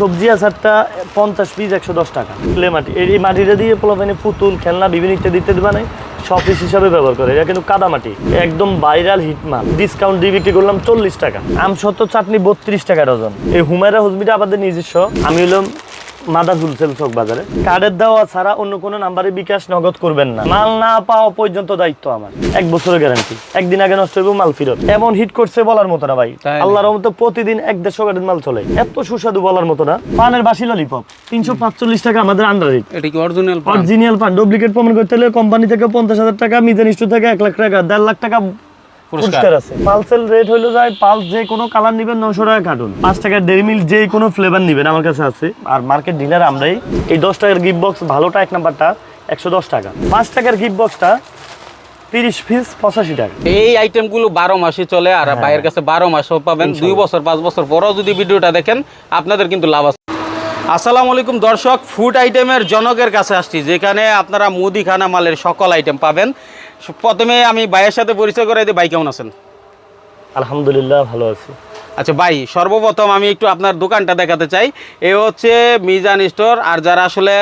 সবজি আচারটা পঞ্চাশ পিস, একশো দশ টাকা। ক্লে মাটি। এই মাটিটা দিয়ে পোলাপানি পুতুল, খেলনা, বিভিন্ন ইত্যাদি ইত্যাদি বানাই সব পিস হিসাবে ব্যবহার করে। এটা কিন্তু কাদা মাটি। একদম বাইরাল হিটমাল ডিসকাউন্ট দিয়ে বিক্রি করলাম চল্লিশ টাকা। আম সত্য চাটনি বত্রিশ টাকা ডজন। এই হুমায়রা হুজমিটা আমাদের নিজস্ব। আমি হলাম মাদার হুলসেল চক বাজারে। কার্ডের দেওয়া ছাড়া অন্য কোনো নাম্বারে বিকাশ নগদ করবেন না। মাল না পাওয়া পর্যন্ত দায়িত্ব আমার। এক বছরের গ্যারান্টি একদিন আগে নষ্ট হইব মাল ফিরত। এমন হিট করছে বলার মতো না ভাই। আল্লাহর রহমতে প্রতিদিন এক দেড়শো গাড়ির মাল চলে। এত সুস্বাদু বলার মতো না। পানের বাসি ললিপপ তিনশো পাঁচচল্লিশ টাকা আমাদের আন্ডার রেট এটা কি অরিজিনাল অরিজিনাল পান। ডুপ্লিকেট প্রমাণ করতে হলে কোম্পানি থেকে পঞ্চাশ হাজার টাকা মিজান ইস্যু থেকে এক লাখ টাকা দেড় লাখ টাকা পুরস্কার। আছে। পালসেল রেট হইল যায় পালস যে কোনো কালার নিবেন নশো টাকা কার্টুন। পাঁচ টাকার ডেরি মিল্ক যে কোনো ফ্লেভার নিবেন আমার কাছে আছে। আর মার্কেট ডিলার আমরাই এই দশ টাকার গিফট বক্স ভালোটা এক নাম্বারটা একশো দশ টাকা। পাঁচ টাকার গিফট বক্সটা তিরিশ পিস পঁচাশি টাকা। এই আইটেমগুলো বারো মাসে চলে আর হ্যাঁ। ভাইয়ের কাছে বারো মাসও পাবেন। দুই বছর পাঁচ বছর পরও যদি ভিডিওটা দেখেন আপনাদের কিন্তু লাভ আছে। আসসালামু আলাইকুম দর্শক ফুড আইটেমের জনকের কাছে আসছি যেখানে আপনারা মুদিখানা মালের সকল আইটেম পাবেন। প্রথমে আমি ভাইয়ের সাথে পরিচয় করে দিই ভাই কেমন আছেন? আলহামদুলিল্লাহ ভালো আছি। আচ্ছা ভাই সর্বপ্রথম আমি একটু আপনার দোকানটা দেখাতে চাই। এ হচ্ছে মিজান স্টোর আর যারা আসলে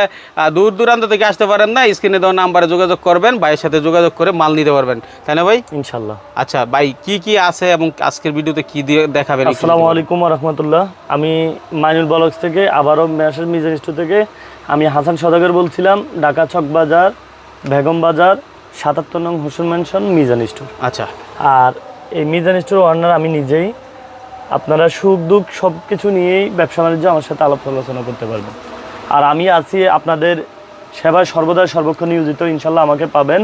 দূর দূরান্ত থেকে আসতে পারেন না স্ক্রিনে দেওয়া নাম্বারে যোগাযোগ করবেন ভাইয়ের সাথে যোগাযোগ করে মাল নিতে পারবেন। তাই না ভাই? ইনশাল্লাহ আচ্ছা ভাই কি কি আছে এবং আজকের ভিডিওতে কি দিয়ে দেখাবেন আসসালামু আলাইকুম রহমতুল্লাহ আমি মাইনুল বলক্স থেকে আবারও মেয়াসের মিজান স্টোর থেকে আমি হাসান সদাগর বলছিলাম ঢাকা ছক বাজার বেগম বাজার সাতাত্তর নং হোসেন ম্যানশন মিজান স্টোর। আচ্ছা। আর এই মিজান স্টোর ওনার আমি নিজেই আপনারা সুখ দুঃখ সব কিছু নিয়েই ব্যবসা বাণিজ্য আমার সাথে আলাপ আলোচনা করতে পারবেন। আর আমি আছি আপনাদের সেবায় সর্বদা সর্বক্ষণ নিয়োজিত ইনশাল্লাহ আমাকে পাবেন।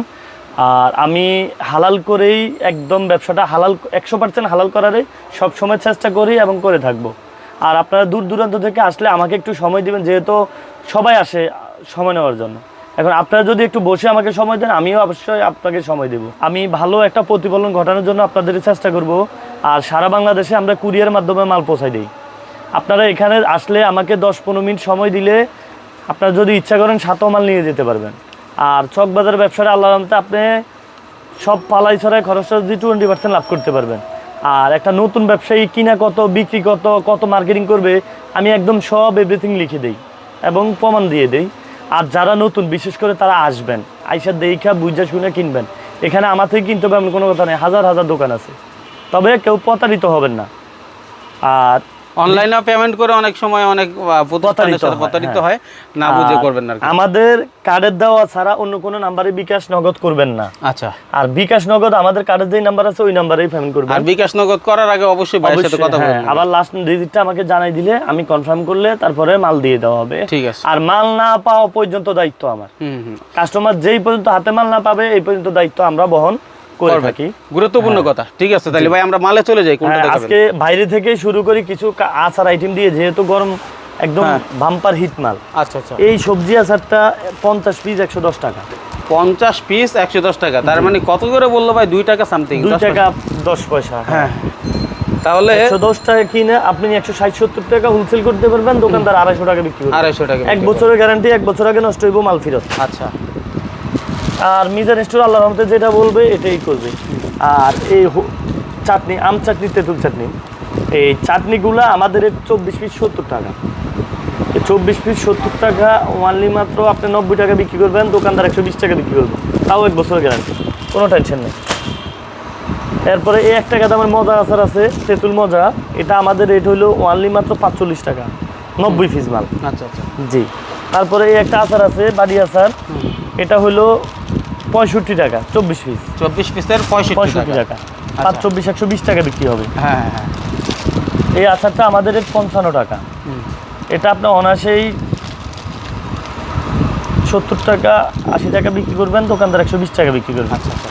আর আমি হালাল করেই একদম ব্যবসাটা হালাল একশো পার্সেন্ট হালাল করারই সবসময় চেষ্টা করি এবং করে থাকব। আর আপনারা দূর দূরান্ত থেকে আসলে আমাকে একটু সময় দিবেন যেহেতু সবাই আসে সময় নেওয়ার জন্য। এখন আপনারা যদি একটু বসে আমাকে সময় দেন, আমিও অবশ্যই আপনাকে সময় দেব। আমি ভালো একটা প্রতিফলন ঘটানোর জন্য আপনাদের চেষ্টা করব। আর সারা বাংলাদেশে আমরা কুরিয়ার মাধ্যমে মাল পৌঁছাই দিই। আপনারা এখানে আসলে আমাকে দশ পনেরো মিনিট সময় দিলে আপনারা যদি ইচ্ছা করেন সাতও মাল নিয়ে যেতে পারবেন। আর চকবাজার ব্যবসাটা আল্লাহ আপনি সব পালাই ছড়াই খরচটা যদি টোয়েন্টি পার্সেন্ট লাভ করতে পারবেন। আর একটা নতুন ব্যবসায়ী কিনা কত, বিক্রি কত কত মার্কেটিং করবে, আমি একদম সব এভরিথিং লিখে দেই এবং প্রমাণ দিয়ে দেই। আর যারা নতুন, বিশেষ করে তারা আসবেন, আইসা দেখা বুঝা শুনে কিনবেন। এখানে আমার থেকে কিনতে হবে এমন কোনো কথা নেই, হাজার হাজার দোকান আছে। তবে কেউ প্রতারিত হবেন না। আর অনলাইনে পেমেন্ট করে অনেক সময় অনেক প্রতিষ্ঠানের প্রতারিত সাথে হয়, প্রতারিত হ্যাঁ। হয়। না বুঝে করবেন না আমাদের কার্ডের দেওয়া ছাড়া অন্য কোনো নাম্বারে বিকাশ নগদ করবেন না। আচ্ছা। আর বিকাশ নগদ আমাদের কার্ডের যেই নাম্বার আছে ওই নাম্বারেই পেমেন্ট করবেন। আর বিকাশ নগদ করার আগে অবশ্যই ভাইয়ের সাথে কথা হ্যাঁ, বলবেন আবার লাস্ট ডিজিটটা আমাকে জানাই দিলে আমি কনফার্ম করলে তারপরে মাল দিয়ে দেওয়া হবে। ঠিক আছে। আর মাল না পাওয়া পর্যন্ত দায়িত্ব আমার। হুম হুম। কাস্টমার যেই পর্যন্ত হাতে মাল না পাবে এই পর্যন্ত দায়িত্ব আমরা বহন করে থাকি। গুরুত্বপূর্ণ কথা। ঠিক আছে তাহলে ভাই আমরা মালে চলে যাই কোনটা হ্যাঁ, আজকে বাইরে থেকে শুরু করি কিছু আচার আইটেম দিয়ে যেহেতু গরম একদম হ্যাঁ। বাম্পার হিট মাল। আচ্ছা আচ্ছা। এই সবজি আচারটা পঞ্চাশ পিস একশো দশ টাকা। পঞ্চাশ পিস একশো দশ টাকা। তার মানে কত করে বলল ভাই? দুই টাকা সামথিং দুই টাকা দশ পয়সা। হ্যাঁ। তাহলে একশো দশ টাকা কিনে আপনি একশো ষাট সত্তর টাকা হোলসেল করতে পারবেন দোকানদার আড়াইশো টাকা বিক্রি আড়াইশো টাকা এক বছরের গ্যারান্টি এক বছর আগে নষ্ট হইব মাল ফেরত। আচ্ছা। আর মিজান স্টোর আল্লাহ রহমতে যেটা বলবে এটাই করবে। আর এই চাটনি আম চাটনি তেঁতুল চাটনি। এই চাটনিগুলো আমাদের চব্বিশ পিস সত্তর টাকা। চব্বিশ পিস সত্তর টাকা ওয়ানলি মাত্র আপনি নব্বই টাকা বিক্রি করবেন দোকানদার একশো বিশ টাকা বিক্রি করবেন তাও এক বছর গ্যারান্টি কোনো টেনশন নেই। এরপরে এই একটা টাকা দামের মজা আচার আছে তেঁতুল মজা। এটা আমাদের রেট হলো ওয়ানলি মাত্র পাঁচচল্লিশ টাকা। নব্বই পিস মাল। আচ্ছা আচ্ছা। জি। তারপরে এই একটা আচার আছে বাড়ি আচার। এটা হলো পঁয়ষট্টি টাকা চব্বিশ পিস চব্বিশ পিসের পঁয়ষট্টি টাকা। টাকা। পাঁচ চব্বিশ একশো বিশ টাকা বিক্রি হবে। হ্যাঁ হ্যাঁ হ্যাঁ। এই আচারটা আমাদের পঞ্চান্ন টাকা। এটা আপনি অনাসেই সত্তর টাকা আশি টাকা বিক্রি করবেন দোকানদার একশো বিশ টাকা বিক্রি করবেন। আচ্ছা আচ্ছা।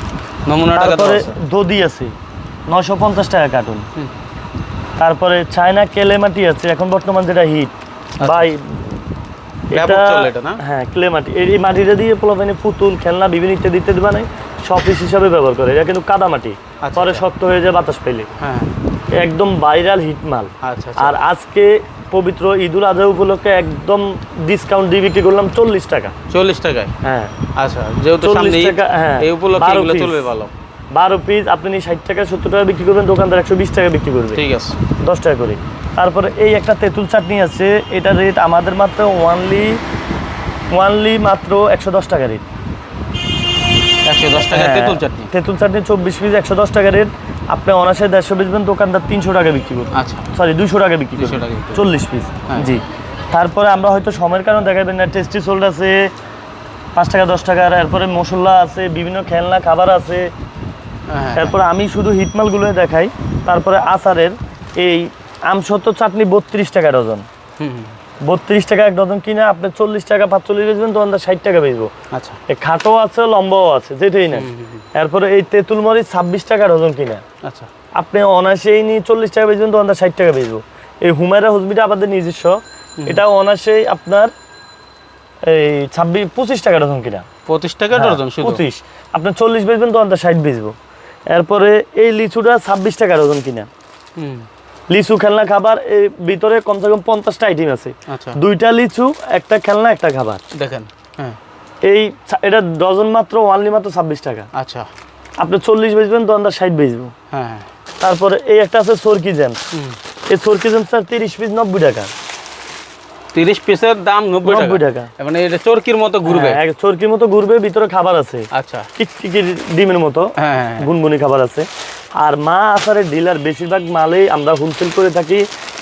নমুনা তারপরে দধি আছে নশো পঞ্চাশ টাকা কার্টুন তারপরে চায়না কেলেমাটি আছে এখন বর্তমান যেটা হিট বাই ব্যাপক চলে এটা না? হ্যাঁ ক্লে মাটি। এই এই মাটিটা দিয়ে পোলাপানি পুতুল খেলনা বিভিন্ন ইত্যাদি ইত্যাদি বানায় সব হিসাবে ব্যবহার করে। এটা কিন্তু কাদা মাটি। আচ্ছা, পরে আচ্ছা। শক্ত হয়ে যায় বাতাস পেলে হ্যাঁ। একদম ভাইরাল হিট মাল। আচ্ছা আর আজকে পবিত্র ঈদুল আজহা উপলক্ষে একদম ডিসকাউন্ট দিয়ে বিক্রি করলাম চল্লিশ টাকা। চল্লিশ টাকায়? হ্যাঁ। আচ্ছা যেহেতু 40 টাকা, হ্যাঁ, এই উপলক্ষে 12 এগুলো piece। চলবে ভালো। বারো পিস আপনি ষাট টাকা সত্তর টাকা বিক্রি করবেন দোকানদার একশো বিশ টাকা বিক্রি করবে। ঠিক আছে। দশ টাকা করে। তারপরে এই একটা তেঁতুল চাটনি আছে এটা রেট আমাদের মাত্র ওয়ানলি ওয়ানলি মাত্র একশো দশ টাকা রেট একশো দশ টাকা হ্যাঁ, তেঁতুল চাটনি? তেঁতুল চাটনি চব্বিশ পিস একশো দশ টাকা রেট আপনি অনাসে দেড়শো পিস বেচবেন দোকানদার তিনশো টাকা বিক্রি করবেন আচ্ছা। সরি দুশো টাকা বিক্রি 200 করবেন চল্লিশ পিস হ্যাঁ। জি। তারপরে আমরা হয়তো সময়ের কারণে দেখাবেন না টেস্টি সোল্ড আছে পাঁচ টাকা দশ টাকার এরপরে মশলা আছে বিভিন্ন খেলনা খাবার আছে। হ্যাঁ, তারপরে আমি শুধু হিটমালগুলো দেখাই তারপরে আচারের এই আমসত্ব চাটনি বত্রিশ টাকা ডজন। বত্রিশ টাকা এক ডজন কিনে আপনি চল্লিশ টাকা পাঁচচল্লিশ বেচবেন তখন ষাট টাকা বেচবো। আচ্ছা। খাটো আছে লম্বাও আছে যেটাই না এরপরে এই তেঁতুল মরিচ ছাব্বিশ টাকা ডজন কিনা। আচ্ছা। আপনি অনায়াসেই নিয়ে চল্লিশ টাকা বেচবেন তখন ষাট টাকা বেচবো। এই হুমায়রা হসপিটাল আমাদের নিজস্ব। এটা অনায়াসেই আপনার এই ছাব্বিশ পঁচিশ টাকা ডজন কিনা। পঁচিশ টাকা ডজন হ্যাঁ, পঁচিশ। আপনার চল্লিশ বেচবেন তখন ষাট বেচবো। এরপরে এই লিচুটা ছাব্বিশ টাকা ডজন কিনা। হুম, লিচু খেলনা খাবার এর ভিতরে কমসে কম পঞ্চাশটা আইটেম আছে। আচ্ছা। দুইটা লিচু একটা খেলনা একটা খাবার। দেখেন হ্যাঁ। এই এটা ডজন মাত্র ওয়ানলি মাত্র ছাব্বিশ টাকা। আচ্ছা। আপনি চল্লিশ বেচবেন তো আমরা ষাট বেচবো। হ্যাঁ হ্যাঁ। তারপরে এই একটা আছে সরকি জ্যাম। এই সরকি জ্যাম স্যার তিরিশ পিস নব্বই টাকা। তিরিশ পিসের দাম নব্বই নব্বই টাকা। মানে এটা চরকির মতো ঘুরবে? হ্যাঁ, চরকির মতো ঘুরবে ভিতরে খাবার আছে। আচ্ছা। টিকটিকির ডিমের মতো হ্যাঁ হ্যাঁ, হ্যাঁ। গুনগুনি খাবার আছে। আর মা আসারের ডিলার বেশিরভাগ মালেই আমরা হোলসেল করে থাকি।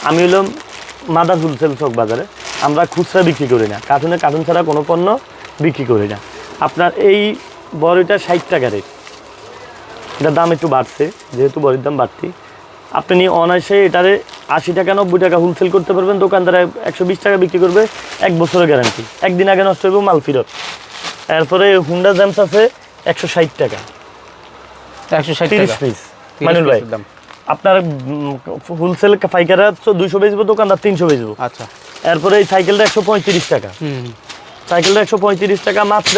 আমি হলাম মাদার হোলসেল চক বাজারে। আমরা খুচরা বিক্রি করি না। কার্টুনে কার্টুন ছাড়া কোনো পণ্য বিক্রি করি না। আপনার এই বড়িটা ষাট টাকা রেট এটার দাম একটু বাড়ছে যেহেতু বড়ির দাম বাড়তি। আপনি অনায়াসে এটারে আশি টাকা নব্বই টাকা হোলসেল করতে পারবেন দোকানদার একশো বিশ টাকা বিক্রি করবে এক বছরের গ্যারান্টি একদিন আগে নষ্ট হইব মাল ফিরত। এরপরে হুন্ডা জ্যামস আছে একশো ষাট টাকা। একশো ষাট তিরিশ পিস মানুল ভাই আপনার হোলসেল পাইকাররা দুইশো বেচবো দোকানদার তিনশো বেচবো। আচ্ছা। এরপরে এই সাইকেলটা একশো পঁয়ত্রিশ টাকা। হুম। সাইকেলটা একশো পঁয়ত্রিশ টাকা মাত্র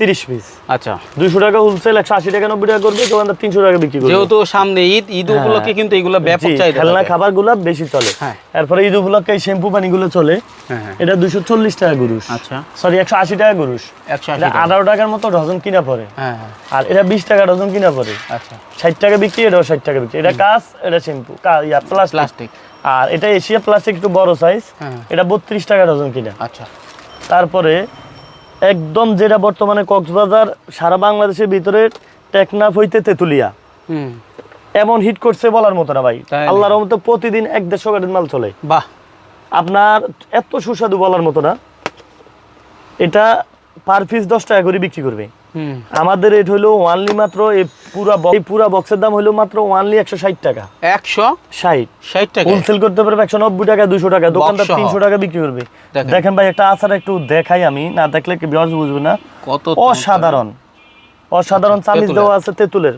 তিরিশ পিস আচ্ছা। দুইশো টাকা হোলসেল একশো আশি টাকা নব্বই টাকা করবে দোকানদার তিনশো টাকা বিক্রি করবে। যেহেতু সামনে ঈদ ঈদ উপলক্ষে কিন্তু এগুলো ব্যাপক চাহিদা খেলনা বেশি চলে। হ্যাঁ। এরপরে ঈদ উপলক্ষে শ্যাম্পু পানিগুলো চলে। হ্যাঁ হ্যাঁ। এটা দুশো চল্লিশ টাকা গুরুষ আচ্ছা। সরি একশো আশি টাকা গুরুষ একশো আশি এটা টাকা। আঠারো টাকার মতো ডজন কিনা পড়ে। হ্যাঁ হ্যাঁ। আর এটা বিশ টাকা ডজন কিনা পড়ে। আচ্ছা। ষাট টাকা বিক্রি এটাও ষাট টাকা বিক্রি। এটা কাঁচ এটা শ্যাম্পু ইয়া প্লাস্টিক আর এটা এশিয়া প্লাস্টিক একটু বড় সাইজ হ্যাঁ। এটা বত্রিশ টাকা ডজন কিনা। আচ্ছা। তারপরে একদম যেটা বর্তমানে কক্সবাজার সারা বাংলাদেশের ভিতরে টেকনাফ হইতে তেতুলিয়া। হুম। এমন হিট করছে বলার মতো না ভাই? আল্লাহর মতো প্রতিদিন এক দেড়শো গাড়ির মাল চলে। বাহ। আপনার এত সুস্বাদু বলার মতো না। এটা পার পিস দশ টাকা করে বিক্রি করবে। আমাদের রেট হলো ওয়ানলি মাত্র এই পুরা এই পুরা বক্সের দাম হলো মাত্র ওয়ানলি একশো ষাট টাকা। একশো ষাট। ষাট টাকা হোলসেল করতে পারবে একশো নব্বই টাকা দুশো টাকা দোকানদার। তিনশো টাকা বিক্রি করবে। দেখেন। ভাই একটা আচার একটু দেখাই আমি। না দেখলে কি বিয়াজ বুঝবে না? কত অসাধারণ। অসাধারণ আচ্ছা, চামিচ দেওয়া আছে তেঁতুলের।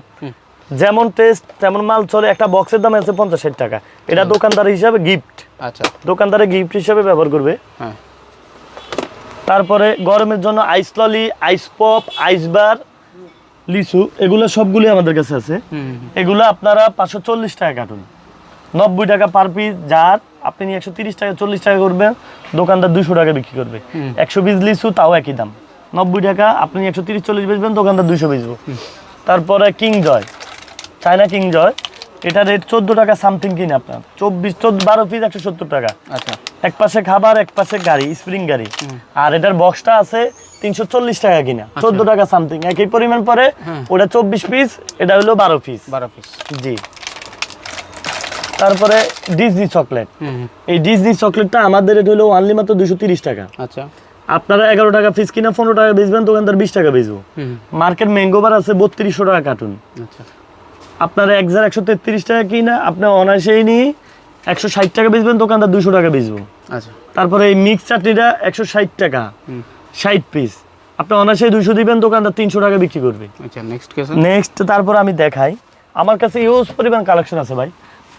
যেমন টেস্ট তেমন মাল চলে। একটা বক্সের দাম আছে পঞ্চাশ ষাট টাকা। এটা দোকানদার হিসাবে গিফট আচ্ছা। দোকানদারে গিফট হিসাবে ব্যবহার করবে। হ্যাঁ। তারপরে গরমের জন্য আইস ললি আইস পপ আইস বার লিচু এগুলো সবগুলি আমাদের কাছে আছে। এগুলো আপনারা পাঁচশো চল্লিশ টাকা কাটুন। নব্বই টাকা পার পিস যার আপনি একশো তিরিশ টাকা চল্লিশ টাকা করবেন দোকানদার দুশো টাকা বিক্রি করবে। একশো পিস লিচু তাও একই দাম। নব্বই টাকা আপনি একশো তিরিশ চল্লিশ বেচবেন দোকানদার দুশো বেচবো। তারপরে king joy China king joy এটা রেট চোদ্দ টাকা সামথিং কিনে আপনার। চব্বিশ চোদ্দ বারো পিস একশো সত্তর টাকা। আচ্ছা। এক পাশে খাবার এক পাশে গাড়ি স্প্রিং গাড়ি। আর এটার বক্সটা আছে তিনশো চল্লিশ টাকা কিনা। চোদ্দ টাকা সামথিং একই পরিমাণ পরে ওটা চব্বিশ পিস এটা হলো বারো পিস বারো পিস জি। তারপরে ডিজনি চকলেট এই ডিজনি চকলেটটা আমাদের রেট হলো অনলি মাত্র দুশো তিরিশ টাকা। আচ্ছা। আপনারা এগারো টাকা পিস কিনা পনেরো টাকা বেচবেন দোকানদার বিশ টাকা বেচবো। মার্কেট ম্যাঙ্গোবার আছে বত্রিশশো টাকা কার্টুন আচ্ছা। আপনারা এক হাজার একশো তেত্রিশ টাকা কিনা আপনি অনায়াসেই নিয়ে একশো ষাট টাকা বেচবেন দোকানদার দুশো টাকা বেচবো। আচ্ছা। তারপরে এই মিক্স চাটনিটা একশো ষাট টাকা ষাট পিস আপনি অনায়াসে দুশো দিবেন দোকানদার তিনশো টাকা বিক্রি করবে। আচ্ছা নেক্সট নেক্সট তারপর আমি দেখাই। আমার কাছে ইউজ পরিমাণ কালেকশন আছে ভাই।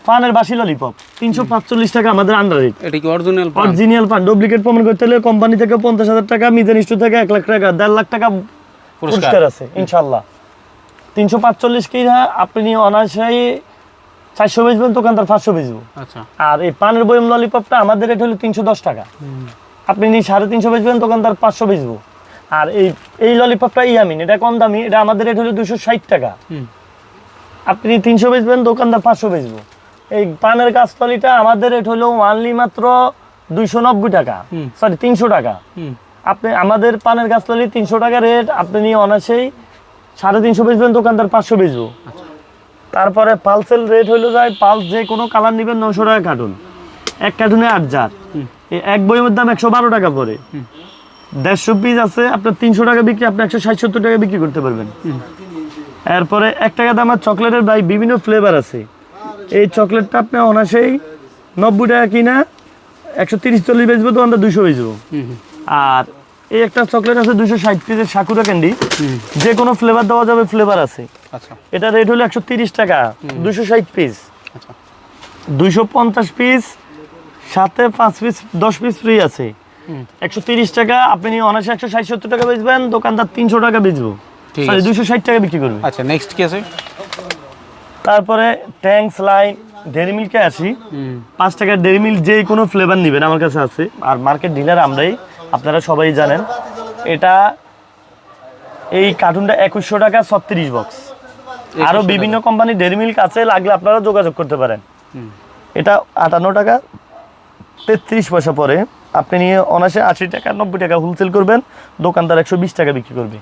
পানের বাসি ললিপপ তিনশো পাঁচচল্লিশ টাকা আমাদের আন্ডার রেট এটা কি অরিজিনাল অরিজিনাল পান ডুপ্লিকেট প্রমাণ করতে হলে কোম্পানি থেকে পঞ্চাশ হাজার টাকা মিজান ইস্টু থেকে এক লাখ টাকা দেড় লাখ টাকা পুরস্কার। আছে ইনশাল্লাহ তিনশো পাঁচচল্লিশ কিনা আপনি অনায়াসে চারশো বেচবেন দোকানদার পাঁচশো বেচবো। আচ্ছা। আর এই পানের বয়ম ললিপপটা আমাদের রেট হলো তিনশো দশ টাকা। আপনি সাড়ে তিনশো বেচবেন দোকানদার পাঁচশো বেচবো। আর এই এই ললিপপটা ইয়ামিন এটা কম দামি এটা আমাদের রেট হলো দুশো ষাট টাকা। আপনি তিনশো বেচবেন দোকানদার পাঁচশো বেচবো। এই পানের গাছতলিটা আমাদের রেট হলো ওয়ানলি মাত্র দুইশো নব্বই টাকা। সরি তিনশো টাকা। আপনি আমাদের পানের গাছতলি তিনশো টাকা রেট আপনি নিয়ে অনাসেই সাড়ে তিনশো বেচবেন দোকানদার পাঁচশো বেচবো। তারপরে পালসেল রেট হইল যায় পালস যে কোনো কালার নেবেন নশো টাকা কার্টুন এক কার্টুনে আট জার। এক বইয়ের দাম একশো বারো টাকা পড়ে। দেড়শো পিস আছে আপনার তিনশো টাকা বিক্রি আপনি একশো ষাট সত্তর টাকা বিক্রি করতে পারবেন। এরপরে এক টাকা দামের চকলেটের ভাই বিভিন্ন ফ্লেভার আছে। এই চকলেটটা আপনি অনাসেই নব্বই টাকা কিনা একশো তিরিশ চল্লিশ বেচবো তো আমরা দুশো বেচবো। আর এই একটা চকলেট আছে দুশো ষাট পিসের সাকুরা ক্যান্ডি যে কোনো ফ্লেভার দেওয়া যাবে ফ্লেভার আছে। আচ্ছা। এটা রেট হলো একশো তিরিশ টাকা দুশো ষাট পিস আচ্ছা। দুইশো পঞ্চাশ পিস সাথে পাঁচ পিস দশ পিস ফ্রি আছে। একশো তিরিশ টাকা আপনি নিয়ে অনায়াসে একশো ষাট সত্তর টাকা বেচবেন দোকানদার তিনশো টাকা বেচবো। সরি দুশো ষাট টাকা বিক্রি করবে। আচ্ছা নেক্সট কি আছে? তারপরে ট্যাঙ্কস লাইন ডেরি মিল্কে আসি। পাঁচ টাকার ডেরি মিল্ক যে কোনো ফ্লেভার নেবেন আমার কাছে আছে। আর মার্কেট ডিলার আমরাই। আপনারা সবাই জানেন এটা এই কার্টুনটা একুশশো টাকা ছত্রিশ বক্স আরও বিভিন্ন কোম্পানির ডেরি মিল্ক আছে লাগলে আপনারা যোগাযোগ করতে পারেন। এটা আটান্ন টাকা তেত্রিশ পয়সা পরে। আপনি নিয়ে অনাসে আশি টাকা নব্বই টাকা হোলসেল করবেন দোকানদার একশো বিশ টাকা বিক্রি করবে।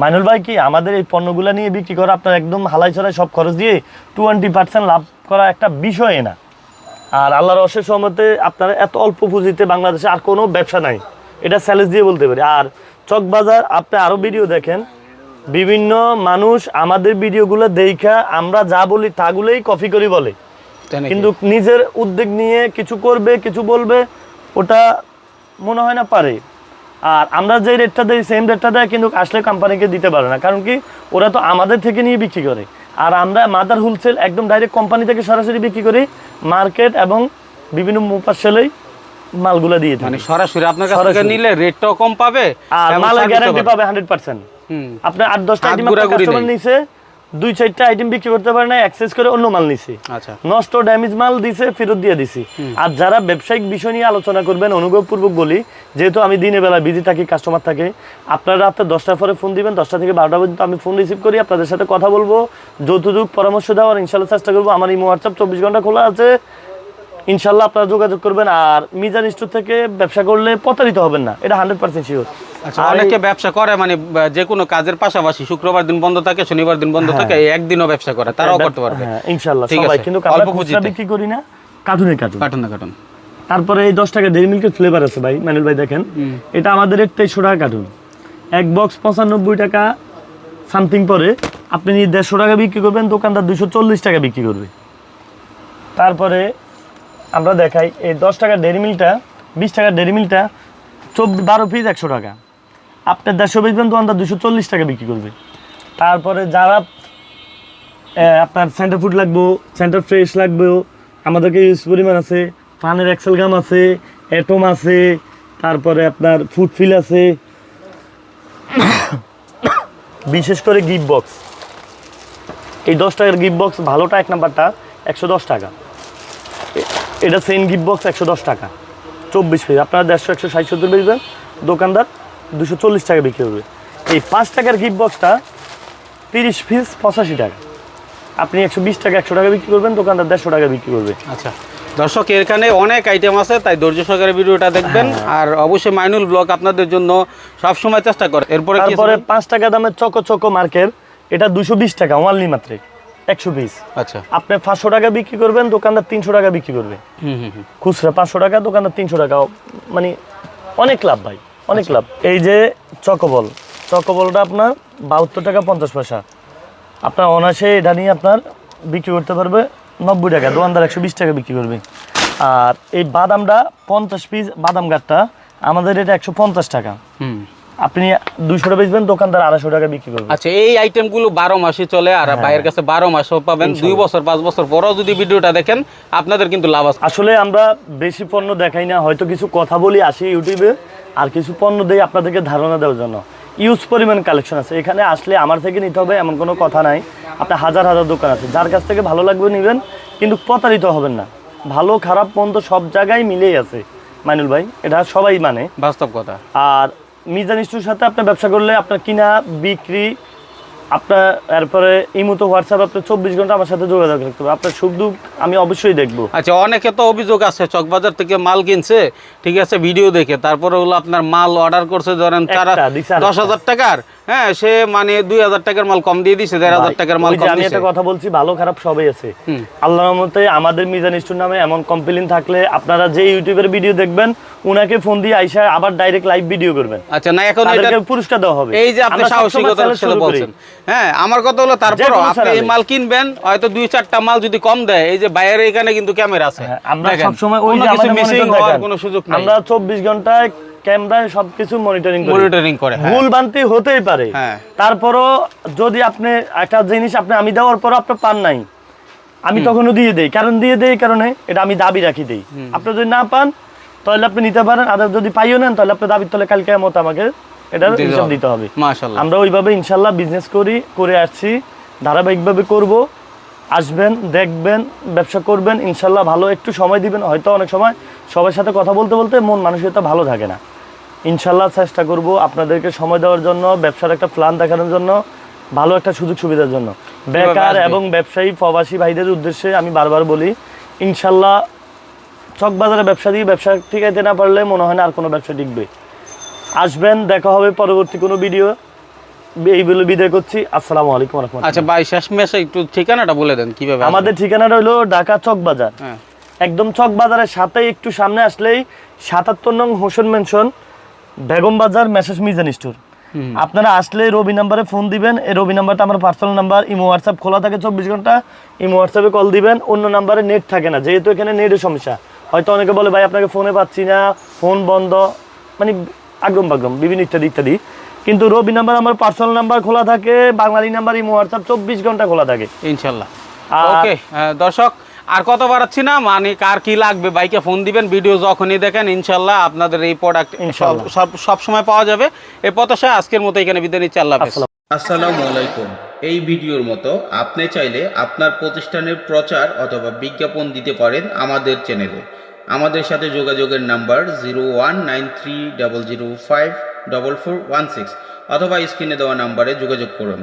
মাইনুল ভাই কি আমাদের এই পণ্যগুলো নিয়ে বিক্রি করা আপনার একদম হালাই ছড়াই সব খরচ দিয়ে টোয়েন্টি পার্সেন্ট লাভ করা একটা বিষয় না। আর আল্লাহর অশেষ সহমতে আপনারা এত অল্প পুঁজিতে বাংলাদেশে আর কোনো ব্যবসা নাই। এটা স্যালেজ দিয়ে বলতে পারি। আর চকবাজার আপনি আরও ভিডিও দেখেন। বিভিন্ন মানুষ আমাদের ভিডিওগুলো দেখা আমরা যা বলি তাগুলোই কফি করি বলে। কিন্তু নিজের উদ্যোগ নিয়ে কিছু করবে কিছু বলবে ওটা মনে হয় না পারে। আর আমরা যে রেটটা দেই সেম রেটটা দেয় কিন্তু আসলে কোম্পানিকে দিতে পারে না। কারণ কি ওরা তো আমাদের থেকে নিয়ে বিক্রি করে। আর আমরা মাদার হোলসেল একদম ডাইরেক্ট কোম্পানি থেকে সরাসরি বিক্রি করি। মার্কেট এবং বিভিন্ন মুপাশালেই মালগুলো দিয়ে মানে সরাসরি আপনার কাছ থেকে নিলে রেটটাও কম পাবে আর মালের গ্যারান্টি পাবে। পাবে হান্ড্রেড পার্সেন্ট হুম। আপনার আট দশটা হাত আইটেম কাস্টমার নিছে দুই চারটা আইটেম বিক্রি করতে পারে না অ্যাক্সেস করে অন্য মাল নিছে। আচ্ছা। নষ্ট ড্যামেজ মাল দিছে ফেরত দিয়ে দিছি। আর যারা ব্যবসায়িক বিষয় নিয়ে আলোচনা করবেন অনুগ্রহপূর্বক বলি যেহেতু আমি দিনের বেলা বিজি থাকি কাস্টমার থাকে আপনারা রাতে দশটার পরে ফোন দিবেন দশটা থেকে বারোটা পর্যন্ত আমি ফোন রিসিভ করি আপনাদের সাথে কথা বলব যৌতুক পরামর্শ দেওয়ার ইনশাল্লাহ চেষ্টা করব। আমার এই হোয়াটসঅ্যাপ চব্বিশ ঘণ্টা খোলা আছে। ইনশাল্লাহ আপনারা যোগাযোগ করবেন আর মিজান স্টোর থেকে ব্যবসা করলে প্রতারিত হবেন না। এটা হান্ড্রেড পার্সেন্ট শিওর অনেকে ব্যবসা করে মানে যে কোনো কাজের পাশাপাশি শুক্রবার দিন বন্ধ থাকে শনিবার দিন বন্ধ থাকে একদিনও ব্যবসা করে তারাও করতে পারবে। হ্যাঁ ইনশাল্লাহ সবাই। কিন্তু অল্প আমরা খুচরা বিক্রি করি না কার্টুনে কার্টুন। কাটুন না কাটুন তারপরে এই দশ টাকা ডেরি মিল্কের ফ্লেভার আছে ভাই ম্যানুল ভাই দেখেন। এটা আমাদের তেইশশো টাকা কার্টুন। এক বক্স পঁচানব্বই টাকা সামথিং পরে। আপনি দেড়শো টাকা বিক্রি করবেন দোকানদার দুশো চল্লিশ টাকা বিক্রি করবে। তারপরে আমরা দেখাই, এই দশ টাকার ডেরি মিলটা বিশ টাকার ডেরি মিলটা চব্বিশ বারো পিস একশো টাকা। আপনার দেড়শো বেচবেন দোকানদার দুশো চল্লিশ টাকা বিক্রি করবে। তারপরে যারা আপনার সেন্টার ফুড লাগবো সেন্টার ফ্রেশ লাগবে, আমাদেরকে ইউজ পরিমাণ আছে, পানের এক্সেল গাম আছে অ্যাটম আছে, তারপরে আপনার ফুড ফিল আছে। বিশেষ করে গিফট বক্স এই দশ টাকার গিফট বক্স ভালোটা এক নাম্বারটা একশো দশ টাকা। এটা সেম গিফট বক্স একশো দশ টাকা। চব্বিশ পিস। আপনারা দেড়শো একশো ষাট সত্তর বেচবেন দোকানদার দুশো চল্লিশ টাকা বিক্রি করবে। এই পাঁচ টাকার গিফট বক্সটা তিরিশ পিস পঁচাশি টাকা। আপনি একশো বিশ টাকা একশো টাকা বিক্রি করবেন দোকানদার দেড়শো টাকা বিক্রি করবে। আচ্ছা। দর্শক এখানে অনেক আইটেম আছে তাই ধৈর্য সহকারে ভিডিওটা দেখবেন। হ্যাঁ। আর অবশ্যই মাইনুল ব্লগ আপনাদের জন্য সব সময় চেষ্টা করে। এরপরে তারপরে পাঁচ টাকা দামের চকো চকো মার্কের এটা দুশো বিশ টাকা ওয়ানলি মাত্র একশো পিস আচ্ছা। আপনি পাঁচশো টাকা বিক্রি করবেন দোকানদার তিনশো টাকা বিক্রি করবে। হুম হুম হুম। খুচরা পাঁচশো টাকা দোকানদার তিনশো টাকা। মানে অনেক লাভ ভাই অনেক লাভ। এই যে চকোবল চকোবলটা আপনার বাহাত্তর টাকা পঞ্চাশ পয়সা। আপনার অনায়াসে এটা নিয়ে আপনার বিক্রি করতে পারবে নব্বই টাকা দোকানদার একশো বিশ টাকা বিক্রি করবে। আর এই বাদামটা পঞ্চাশ পিস বাদাম গাঠটা আমাদের এটা একশো পঞ্চাশ টাকা। হুম। আপনি দুশো টাকা বেচবেন দোকানদার আড়াইশো টাকা বিক্রি করবেন আচ্ছা এই আইটেমগুলো বারো মাসে চলে আর হ্যাঁ। ভাইয়ের কাছে বারো মাসও পাবেন দুই বছর পাঁচ বছর পরও যদি ভিডিওটা দেখেন আপনাদের কিন্তু লাভ আছে। আসলে আমরা বেশি পণ্য দেখাই না হয়তো কিছু কথা বলি আসি ইউটিউবে আর কিছু পণ্য দেই আপনাদেরকে ধারণা দেওয়ার জন্য। ইউজ পরিমাণ কালেকশন আছে এখানে আসলে আমার থেকে নিতে হবে এমন কোনো কথা নাই। আপনার হাজার হাজার দোকান আছে যার কাছ থেকে ভালো লাগবে নেবেন কিন্তু প্রতারিত হবেন না। ভালো খারাপ মন্দ সব জায়গায় মিলেই আছে। মাইনুল ভাই এটা সবাই মানে। বাস্তব কথা। আর মিজান স্টোর সাথে আপনার ব্যবসা করলে আপনার কিনা বিক্রি আপনার এরপরে এই মতো হোয়াটসঅ্যাপ আপনার চব্বিশ ঘণ্টা আমার সাথে যোগাযোগ রাখতে হবে আপনার সুখ দুঃখ আমি অবশ্যই দেখব আচ্ছা অনেকে তো অভিযোগ আছে চকবাজার থেকে মাল কিনছে ঠিক আছে ভিডিও দেখে তারপরে ওগুলো আপনার মাল অর্ডার করছে ধরেন তারা। দশ হাজার টাকার হ্যাঁ সে মানে দুই হাজার টাকার মাল কম দিয়ে দিছে দেড় হাজার টাকার মাল আমি একটা কথা বলছি ভালো খারাপ সবই আছে। হুম। আল্লাহর মতে আমাদের মিজান স্টোর নামে এমন কমপ্লেন থাকলে আপনারা যে ইউটিউবের ভিডিও দেখবেন উনাকে ফোন দিয়ে আইসা আবার ডাইরেক্ট লাইভ ভিডিও করবেন। আচ্ছা না এখন এটা পুরস্কার দেওয়া হবে। এই যে আপনি সাহসিকতার সাথে বলছেন। হ্যাঁ আমার কথা হলো তারপর আপনি এই মাল কিনবেন হয়তো দুই চারটা মাল যদি কম দেয় এই যে বাইরে এখানে কিন্তু ক্যামেরা আছে। হ্যাঁ, আমরা দেখেন, সবসময় ওই যে আমাদের হওয়ার কোনো সুযোগ নাই। আমরা চব্বিশ ঘন্টায় ক্যামেরায় সবকিছু মনিটরিং করি। মনিটরিং করে হ্যাঁ। ভুল ভ্রান্তি হতেই পারে। হ্যাঁ। তারপরও যদি আপনি একটা জিনিস আপনি আমি দেওয়ার পর আপনি পান নাই আমি তখনও দিয়ে দেই। কারণ দিয়ে দেই কারণে এটা আমি দাবি রাখি দেই। আপনি যদি না পান তাহলে আপনি নিতে পারেন। আর যদি পাইও নেন তাহলে আপনি দাবির তলে কালকে মতো আমাকে এটার হিসাব দিতে হবে। মাশাআল্লাহ। আমরা ওইভাবে ইনশাল্লাহ বিজনেস করি করে আসছি। ধারাবাহিকভাবে করব। আসবেন দেখবেন ব্যবসা করবেন। ইনশাল্লাহ ভালো একটু সময় দিবেন। হয়তো অনেক সময় সবার সাথে কথা বলতে বলতে মন মানসিকতা ভালো থাকে না। ইনশাল্লাহ চেষ্টা করব আপনাদেরকে সময় দেওয়ার জন্য ব্যবসার একটা প্ল্যান দেখানোর জন্য ভালো একটা সুযোগ সুবিধার জন্য। বেকার এবং ব্যবসায়ী প্রবাসী ভাইদের উদ্দেশ্যে আমি বারবার বলি ইনশাল্লাহ চকবাজারে ব্যবসা দিয়ে ব্যবসা টিকাইতে না পারলে মনে হয় না আর কোনো ব্যবসা টিকবে। আসবেন দেখা হবে পরবর্তী কোনো ভিডিও এই বলে বিদায় করছি। আসসালামু আলাইকুম রহমতুল্লাহ। আচ্ছা ভাই শেষ মেশে একটু ঠিকানাটা বলে দেন কীভাবে আমাদের ঠিকানাটা হলো ঢাকা চক বাজার হ্যাঁ। একদম চক বাজারের সাথে একটু সামনে আসলেই সাতাত্তর নং হোসেন মেনশন বেগম বাজার মেসেজ মিজান স্টোর। আপনারা আসলে রবি নাম্বারে ফোন দিবেন এই রবি নাম্বারটা আমার পার্সোনাল নাম্বার ইমো হোয়াটসঅ্যাপ খোলা থাকে চব্বিশ ঘণ্টা ইমো হোয়াটসঅ্যাপে কল দিবেন অন্য নাম্বারে নেট থাকে না যেহেতু এখানে নেটের সমস্যা। হয়তো অনেকে বলে ভাই আপনাকে ফোনে পাচ্ছি না ফোন বন্ধ। মানে আগম বাগম বিভিন্ন ইত্যাদি ইত্যাদি। কিন্তু রবি নাম্বার আমার পার্সোনাল নাম্বার খোলা থাকে বাঙালি নাম্বার ইমো হোয়াটসঅ্যাপ চব্বিশ ঘণ্টা খোলা থাকে। ইনশাল্লাহ। ওকে দর্শক আর কত বাড়াচ্ছি না? মানে কার কি লাগবে? বাইকে ফোন দিবেন ভিডিও যখনই দেখেন ইনশাল্লাহ আপনাদের এই প্রোডাক্ট সব সব সময় পাওয়া যাবে। এই প্রত্যাশায় আজকের মতো এখানে বিদায় নিচ্ছি আল্লাহ আসসালাম। আসসালামু আলাইকুম। এই ভিডিওর মতো আপনি চাইলে আপনার প্রতিষ্ঠানের প্রচার অথবা বিজ্ঞাপন দিতে পারেন আমাদের চ্যানেলে আমাদের সাথে যোগাযোগের number zero one nine three double zero five double four one six অথবা স্ক্রিনে দেওয়া নাম্বারে যোগাযোগ করুন।